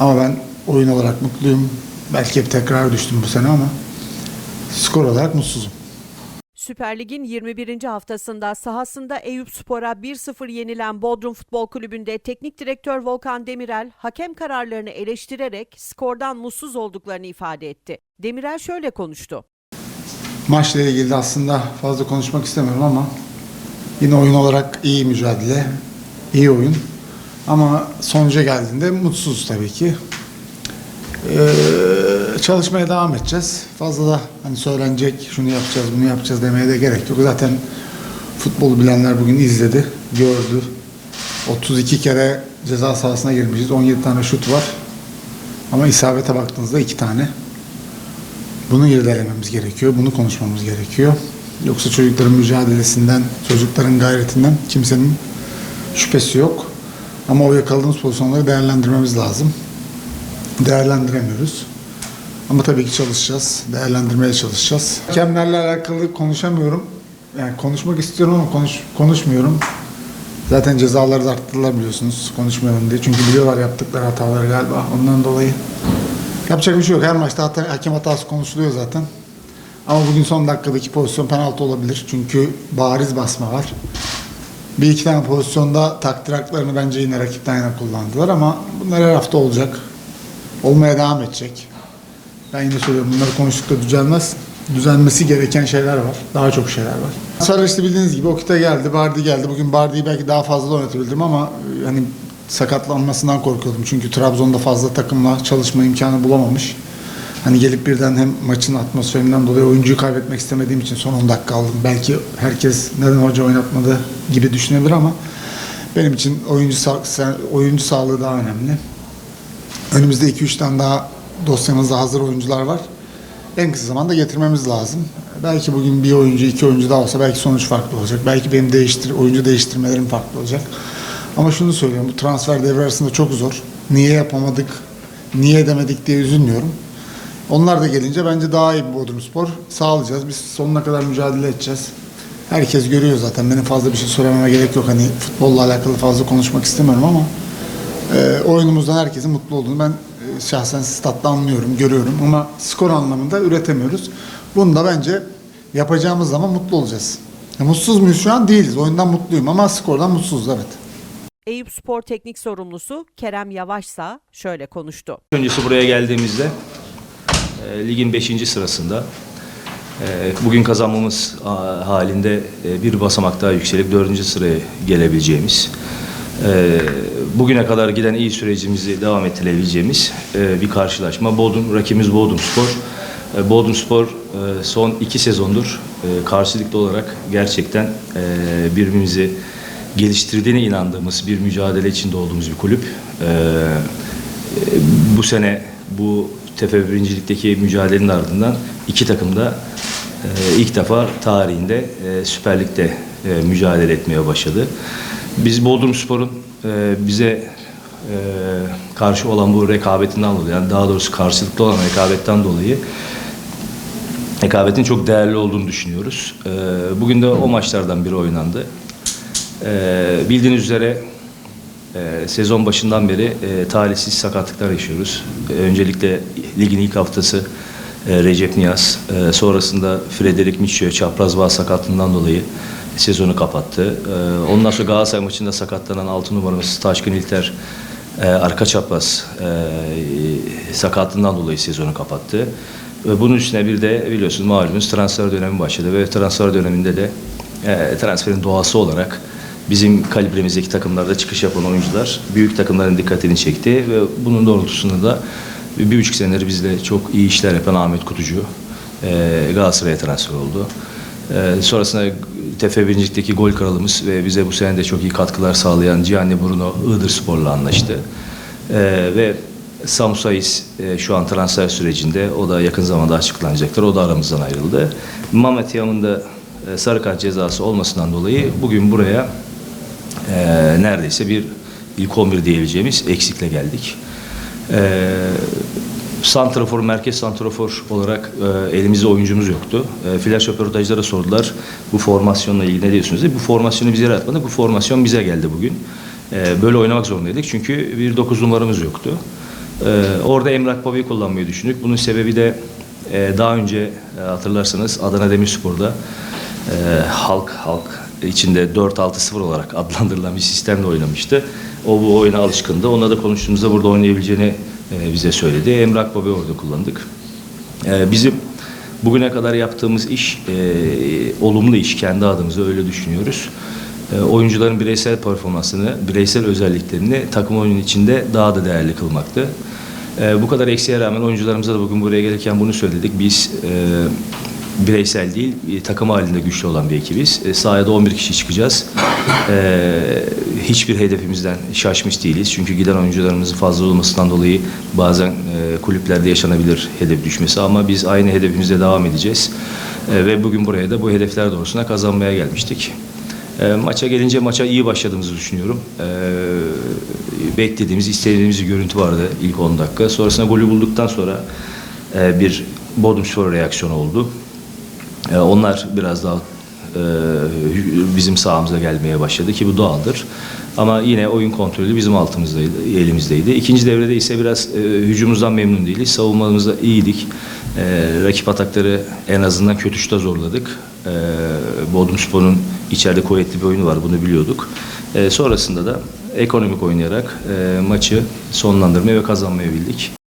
Ama ben oyun olarak mutluyum. Belki hep tekrar düştüm bu sene ama skor olarak mutsuzum. Süper Lig'in 21. haftasında sahasında Eyüp Spor'a 1-0 yenilen Bodrum Futbol Kulübü'nde teknik direktör Volkan Demirel hakem kararlarını eleştirerek skordan mutsuz olduklarını ifade etti. Demirel şöyle konuştu. Maçla ilgili de aslında fazla konuşmak istemiyorum ama yine oyun olarak iyi mücadele, iyi oyun. Ama sonuca geldiğinde mutsuzuz tabii ki. Ee, çalışmaya devam edeceğiz. Fazla da hani söylenecek şunu yapacağız, bunu yapacağız demeye de gerek yok. Zaten futbolu bilenler bugün izledi, gördü. 32 kere ceza sahasına girmişiz. 17 tane şut var. Ama isabete baktığınızda 2 tane. Bunu irdelememiz gerekiyor. Bunu konuşmamız gerekiyor. Yoksa çocukların mücadelesinden, çocukların gayretinden kimsenin şüphesi yok. Ama o yakaladığımız pozisyonları değerlendirmemiz lazım. Değerlendiremiyoruz. Ama tabii ki çalışacağız. Değerlendirmeye çalışacağız. Hakemlerle alakalı konuşamıyorum. Yani konuşmak istiyorum ama konuş, konuşmuyorum. Zaten cezaları da arttırdılar biliyorsunuz konuşmuyorum diye. Çünkü biliyorlar yaptıkları hataları galiba. Ondan dolayı Yapacak bir şey yok. Her maçta hata, hakem hatası konuşuluyor zaten. Ama bugün son dakikadaki pozisyon penaltı olabilir. Çünkü bariz basma var. Bir iki tane pozisyonda takdir haklarını bence yine rakipten yana kullandılar ama bunlar her hafta olacak. Olmaya devam edecek. Ben yine söylüyorum bunları konuştuk da düzelmez. Düzelmesi gereken şeyler var. Daha çok şeyler var. Sonra işte bildiğiniz gibi Okita geldi, Bardi geldi. Bugün Bardi'yi belki daha fazla oynatabildim ama e, hani sakatlanmasından korkuyordum. Çünkü Trabzon'da fazla takımla çalışma imkanı bulamamış. Hani gelip birden hem maçın atmosferinden dolayı oyuncuyu kaybetmek istemediğim için son 10 dakika aldım. Belki herkes neden hoca oynatmadı gibi düşünebilir ama benim için oyuncu sa- oyuncu sağlığı daha önemli. Önümüzde 2-3 tane daha dosyamızda hazır oyuncular var. En kısa zamanda getirmemiz lazım. Belki bugün bir oyuncu, iki oyuncu daha olsa belki sonuç farklı olacak. Belki benim değiştir, oyuncu değiştirmelerim farklı olacak. Ama şunu söylüyorum, bu transfer devre arasında çok zor. Niye yapamadık, niye edemedik diye üzülmüyorum. Onlar da gelince bence daha iyi bir Bodrumspor sağlayacağız. Biz sonuna kadar mücadele edeceğiz. Herkes görüyor zaten. Benim fazla bir şey söylememe gerek yok. Hani futbolla alakalı fazla konuşmak istemiyorum ama e, oyunumuzdan herkesin mutlu olduğunu ben e, şahsen statta anlıyorum, görüyorum ama skor anlamında üretemiyoruz. Bunu da bence yapacağımız zaman mutlu olacağız. Ya, mutsuz muyuz şu an? Değiliz. Oyundan mutluyum ama skordan mutsuzuz evet. Eyüp Spor Teknik Sorumlusu Kerem Yavaşsa şöyle konuştu. Öncesi buraya geldiğimizde e, ligin 5. sırasında e, bugün kazanmamız halinde e, bir basamak daha yükselip 4. sıraya gelebileceğimiz bugüne kadar giden iyi sürecimizi devam ettirebileceğimiz bir karşılaşma. Bodrum rakibimiz Bodrum Spor. Bodrum Spor son iki sezondur e, karşılıklı olarak gerçekten birbirimizi geliştirdiğine inandığımız bir mücadele içinde olduğumuz bir kulüp. Bu sene bu Tefe birincilikteki mücadelenin ardından iki takım da e, ilk defa tarihinde e, Süper Lig'de e, mücadele etmeye başladı. Biz Bodrum Spor'un e, bize e, karşı olan bu rekabetinden dolayı, yani daha doğrusu karşılıklı olan rekabetten dolayı rekabetin çok değerli olduğunu düşünüyoruz. E, bugün de o maçlardan biri oynandı. E, bildiğiniz üzere ee, sezon başından beri e, talihsiz sakatlıklar yaşıyoruz. Öncelikle ligin ilk haftası e, Recep Niyaz, e, sonrasında Frederick Miçio çapraz bağ sakatlığından dolayı sezonu kapattı. E, ondan sonra Galatasaray maçında sakatlanan 6 numaramız Taşkın İlter e, arka çapraz sakatlığından dolayı sezonu kapattı. Bunun üstüne bir de biliyorsunuz malumunuz transfer dönemi başladı ve transfer döneminde de transferin doğası olarak bizim kalibremizdeki takımlarda çıkış yapan oyuncular büyük takımların dikkatini çekti ve bunun doğrultusunda da bir, buçuk senedir bizde çok iyi işler yapan Ahmet Kutucu e, Galatasaray'a transfer oldu. E, sonrasında Tefe birincilikteki gol kralımız ve bize bu sene de çok iyi katkılar sağlayan Gianni Bruno Iğdır Spor'la anlaştı. E, ve Samu Sayis e, şu an transfer sürecinde. O da yakın zamanda açıklanacaktır. O da aramızdan ayrıldı. Mehmet Yam'ın da e, sarı kart cezası olmasından dolayı bugün buraya e, neredeyse bir ilk 11 diyebileceğimiz eksikle geldik. E, santrafor, merkez santrafor olarak e, elimizde oyuncumuz yoktu. E, flash röportajlara sordular bu formasyonla ilgili ne diyorsunuz diye. Bu formasyonu bize yaratmadık. Bu formasyon bize geldi bugün. E, böyle oynamak zorundaydık çünkü bir 9 numaramız yoktu. Ee, orada Emrah Baba'yı kullanmayı düşündük. Bunun sebebi de e, daha önce e, hatırlarsanız Adana Demirspor'da e, halk halk içinde 4-6-0 olarak adlandırılan bir sistemle oynamıştı. O bu oyuna alışkındı. Onunla da konuştuğumuzda burada oynayabileceğini e, bize söyledi. Emrah Baba'yı orada kullandık. E, bizim bugüne kadar yaptığımız iş e, olumlu iş kendi adımıza öyle düşünüyoruz. Oyuncuların bireysel performansını, bireysel özelliklerini takım oyunun içinde daha da değerli kılmaktı. Bu kadar eksiğe rağmen oyuncularımıza da bugün buraya gelirken bunu söyledik. Biz bireysel değil, takım halinde güçlü olan bir ekibiz. E, sahaya da 11 kişi çıkacağız. E, hiçbir hedefimizden şaşmış değiliz. Çünkü giden oyuncularımızın fazla olmasından dolayı bazen e, kulüplerde yaşanabilir hedef düşmesi ama biz aynı hedefimize devam edeceğiz. E, ve bugün buraya da bu hedefler doğrusuna kazanmaya gelmiştik. E, maça gelince maça iyi başladığımızı düşünüyorum. E, beklediğimiz, istediğimiz bir görüntü vardı ilk 10 dakika. Sonrasında golü bulduktan sonra e, bir Bodrumspor reaksiyonu oldu. E, onlar biraz daha e, bizim sahamıza gelmeye başladı ki bu doğaldır. Ama yine oyun kontrolü bizim altımızdaydı, elimizdeydi. İkinci devrede ise biraz e, hücumumuzdan memnun değiliz. Savunmamızda iyiydik. E, rakip atakları en azından kötü şuta zorladık. E, Bodrumspor'un içeride kuvvetli bir oyunu var, bunu biliyorduk. E, sonrasında da ekonomik oynayarak e, maçı sonlandırmayı ve kazanmayı bildik.